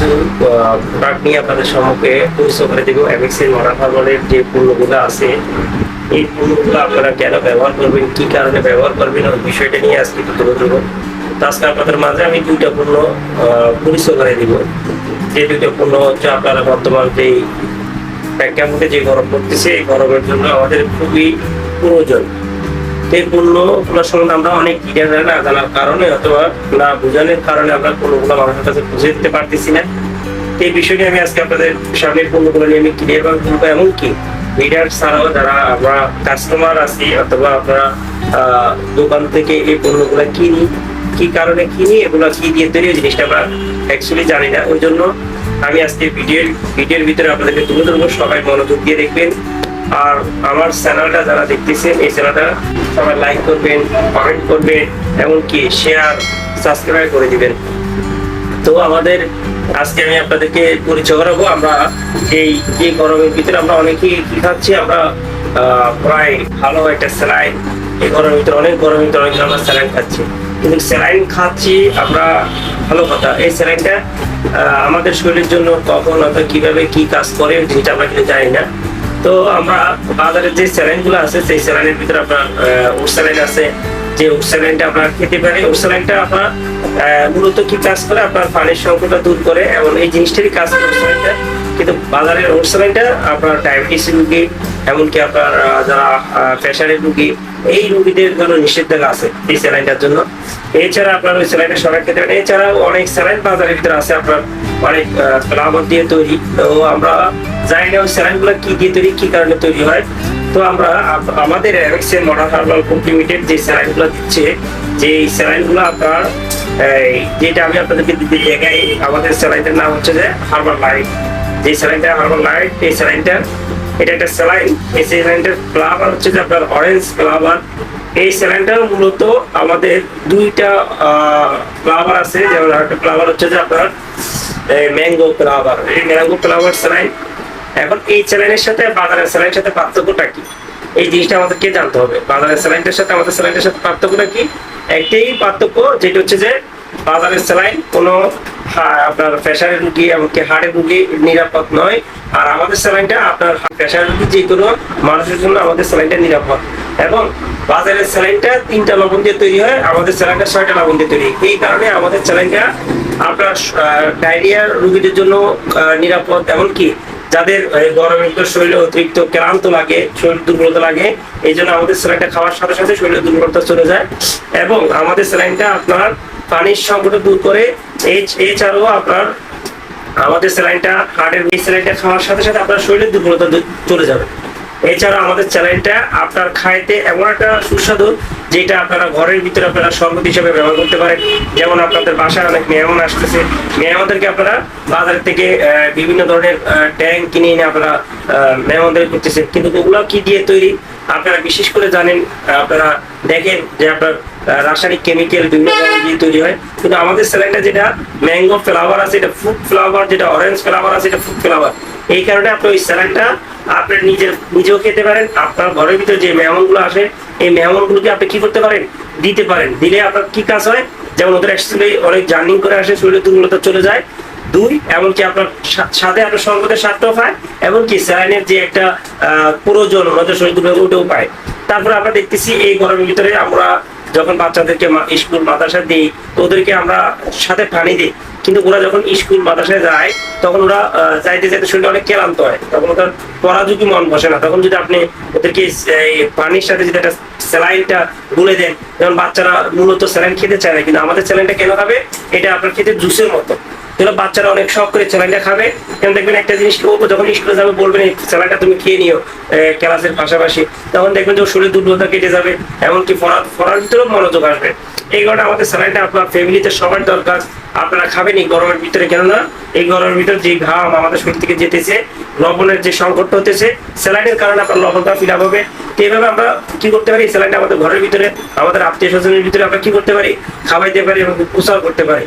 কিছু প্রোডাক্ট নিয়ে আপনাদের সম্মুখে পরিচয় করে দেবো। এমএক্সের মডার্ন হার্বালের যে পণ্যগুলো আছে, এই পণ্যগুলো আপনারা কেন ব্যবহার করবেন, কি কারণে ব্যবহার করবেন, ওই বিষয়টা নিয়ে আজকে একটু তুলে ধরবো। আজকে আপনাদের মাঝে আমি দুইটা পণ্য পরিচয় করে দিব। যে দুইটা পণ্য হচ্ছে আপনারা বর্তমান যেই প্রেক্ষাপটে যে গরম পড়তেছে, এই গরমের জন্য আমাদের খুবই প্রয়োজন। এই পণ্যগুলোর সম্বন্ধে আমরা অনেক ক্লিয়ার না, জানার কারণে অথবা না বোঝানোর কারণে আমরা পণ্যগুলো মানুষের কাছে বুঝে দিতে পারতেছি না। এই বিষয়টি আমি আজকে আপনাদের সামনে পণ্যগুলো নিয়ে আমি ক্লিয়ার বলব। এমনকি লিডার ছাড়াও যারা আমরা কাস্টমার আছি অথবা আমরা দোকান থেকে এই পণ্যগুলো কিনি, কি কারণে কিনি, এগুলো কি দিয়ে তৈরি, এই জিনিসটা আমরা অ্যাকচুয়ালি জানি না। ওই জন্য আমি আজকে ভিডিওর ভিডিওর ভিতরে আপনাদেরকে তুলে ধরবো। সবাই মনোযোগ দিয়ে দেখবেন। আর আমার চ্যানেলটা যারা দেখতেছেন, এই চ্যানেলটা সবাই লাইক করবেন কমেন্ট করবেন, এমনকি শেয়ার সাবস্ক্রাইব করে দিবেন। তো আমাদের আজকে আমি আপনাদেরকে পরিচয় করাবো। আমরা এই যে গরমের ভিতরে আমরা অনেকেই কি খাচ্ছি, আমরা প্রায় ভালো একটা স্যালাইন। এই গরমের ভিতরে, অনেক গরমের ভিতরে অনেক আমরা স্যালাইন খাচ্ছি। কিন্তু স্যালাইন খাচ্ছি আমরা ভালো কথা। এই স্যালাইনটা আমাদের শরীরের জন্য কখন অথবা কীভাবে কি কাজ করে যেটা আমরা কিন্তু জানি না। তো আমরা বাজারের যে স্যালাইনগুলো আছে, সেই স্যালাইনের ভিতরে আপনার ওসালাইন আছে। যে ওসালাইনটা আপনার খেতে পারে ওসালাইনটা আপনার মূলত কি কাজ করে? আপনার পানির সংকটটা দূর করে এবং এই জিনিসটারই কাজ করে ওট স্যালাইনটা। কিন্তু বাজারের ওট স্যালাইনটা আপনার ডায়াবেটিস রুগী, এমনকি আপনার যারা প্রেশারের রুগী, এই রুগীদের জন্য নিষেধাজ্ঞা আছে এই স্যালাইনটার জন্য। এছাড়া আপনার ওই স্যালাইনটা সবাই খেতে পারেন এছাড়াও অনেক স্যালাইন বাজারের ভিতরে আছে, আপনার অনেক ফ্লাভার দিয়ে তৈরি। তো আমরা জানি না ওই স্যালাইনগুলো কি দিয়ে তৈরি, কি কারণে তৈরি হয়। তো আমরা আমাদের এমএক্সের মডার্ন হার্বাল লিমিটেড যে স্যালাইনগুলো দিচ্ছে, যে এই স্যালাইনগুলো আপনার যেটা আমি আপনাদেরকে দিতে দেখাই, আমাদের স্যালাইনটার নাম হচ্ছে যে হার্বাল লাইট যে স্যালাইনটা হার্বাল লাইট এই স্যালাইনটা এটা একটা স্যালাইন এই স্যালাইনটার ফ্লাভার হচ্ছে যে আপনার অরেঞ্জ ফ্লাভার এই স্যালাইনটা মূলত আমাদের দুইটা ফ্লাভার আছে, যেমন একটা ফ্লাভার হচ্ছে যে আপনার ম্যাঙ্গো ফ্লাভার এই ম্যাঙ্গো ফ্লাভার স্যালাইন এখন এই স্যালাইনের সাথে বাজারের স্যালাইনের সাথে পার্থক্যটা কি? এই জিনিসটা আমাদেরকে জানতে হবে। বাজারের স্যালাইনটার সাথে, আমাদের স্যালাইনের সাথে পার্থক্যটা কি? একটাই পার্থক্য, যেটা হচ্ছে যে বাজারের স্যালাইন কোনো আপনার প্রেশারের রুগী এমনকি হাড়ের রুগী নিরাপদ নয়। আর আমাদের স্যালাইনটা আপনার প্রেশার রুগী যে কোনো মানুষের জন্য আমাদের স্যালাইনটা নিরাপদ। এবং বাজারের স্যালাইনটা তিনটা লবণ দিয়ে তৈরি হয়, আমাদের স্যালাইনটা ছয়টা লবণ দিয়ে তৈরি। এই কারণে আমাদের স্যালাইনটা আপনার ডায়রিয়ার রুগীদের জন্য নিরাপদ। এমনকি যাদের গরমের শরীরে অতিরিক্ত ক্লান্ত লাগে, শরীর দুর্বলতা লাগে, এই জন্য আমাদের স্যালাইনটা খাওয়ার সাথে সাথে শরীরে দুর্বলতা চলে যায়। এবং আমাদের স্যালাইনটা আপনার পানির সংকট দূর করে এছাড়াও আপনার আমাদের স্যালাইনটা হার্টের এই স্যালাইনটা খাওয়ার সাথে সাথে আপনার শরীরের দুর্বলতা চলে যাবে। এছাড়া আমাদের চ্যানেলটা আপনার খাইতে এমন একটা সুস্বাদু যেটা আপনারা ঘরের ভিতরে আপনারা শরবত হিসেবে ব্যবহার করতে পারেন। যেমন আপনাদের বাসায় অনেক মেহমান আসতেছে। মেহমানদেরকে আপনারা বাজার থেকে বিভিন্ন ধরনের ট্যাঙ্ক কিনে এনে আপনারা মেহমানদের করতেছেন। কিন্তু ওগুলো কি দিয়ে তৈরি? আপনারা বিশেষ করে জানেন আপনারা দেখেন যে আপনার রাসায়নিক কেমিক্যাল বিভিন্ন দিয়ে তৈরি হয়। কিন্তু আমাদের স্যালাইনটা যেটা ম্যাঙ্গো ফ্লাওয়ার আছে, এটা ফ্রুট ফ্লাওয়ার যেটা অরেঞ্জ ফ্লাওয়ার আছে, এটা ফ্রুট ফ্লাওয়ার এই কারণে আপনি ওই স্যালাইনটা আপনি নিজের, নিজেও খেতে পারেন, আপনার ঘরের ভিতরে যে মেহমানগুলো আসে, এই মেহমান গুলোকে আপনি কি করতে পারেন? দিতে পারেন। দিলে আপনার কি কাজ হয়? যেমন ওদের অ্যাকচুয়ালি অনেক জার্নিং করে আসে শরীরে দুর্বলতা চলে যায়। দুই, এমনকি আপনার সাথে আপনার সর্বদের স্বার্থও পায়, এমনকি স্যালাইনের যে একটা প্রয়োজন ওনাদের শরীর দুর্বল ওটাও পায়। তারপরে আমরা দেখতেছি এই গরমের ভিতরে আমরা যখন বাচ্চাদেরকে স্কুল, মাদ্রাসা দিই, ওদেরকে আমরা সাথে পানি দিই। কিন্তু ওরা যখন স্কুল, মাদ্রাসায় যায়, তখন ওরা যাইতে যাইতে শরীরে অনেক ক্লান্ত হয়। তখন ওদের পড়া মন বসে না। তখন যদি আপনি ওদেরকে পানির সাথে যদি একটা স্যালাইনটা গুলে দেন, যেমন বাচ্চারা মূলত স্যালাইন খেতে চায় না, কিন্তু আমাদের স্যালাইনটা কেন খাবে? এটা আপনার খেতে জুসের মতো। যেগুলো বাচ্চারা অনেক শখ করে স্যালাইনটা খাবে। কেন দেখবেন একটা জিনিস করব যখন স্কুলে যাবে বলবেন, এই স্যালাইনটা তুমি খেয়ে নিও ক্লাসের পাশাপাশি। তখন দেখবেন যে শরীর দুর্বলতা কেটে যাবে, এমনকি পড়ার ভিতরেও মনোযোগ আসবে। এই কারণে আমাদের স্যালাইনটা আপনার ফ্যামিলিতে সবার দরকার। আপনারা খাবেন এই গরমের ভিতরে। কেননা এই গরমের ভিতরে যে ঘাম আমাদের শরীর থেকে যেতেছে, লবণের যে সংকটটা হতেছে, স্যালাইনের কারণে আপনার লবণটা ফিল আপ হবে। তো এইভাবে আমরা কি করতে পারি? স্যালাইনটা আমাদের ঘরের ভিতরে, আমাদের আত্মীয় স্বজনের ভিতরে আমরা কি করতে পারি? খাওয়াইতে পারি এবং প্রচার করতে পারি।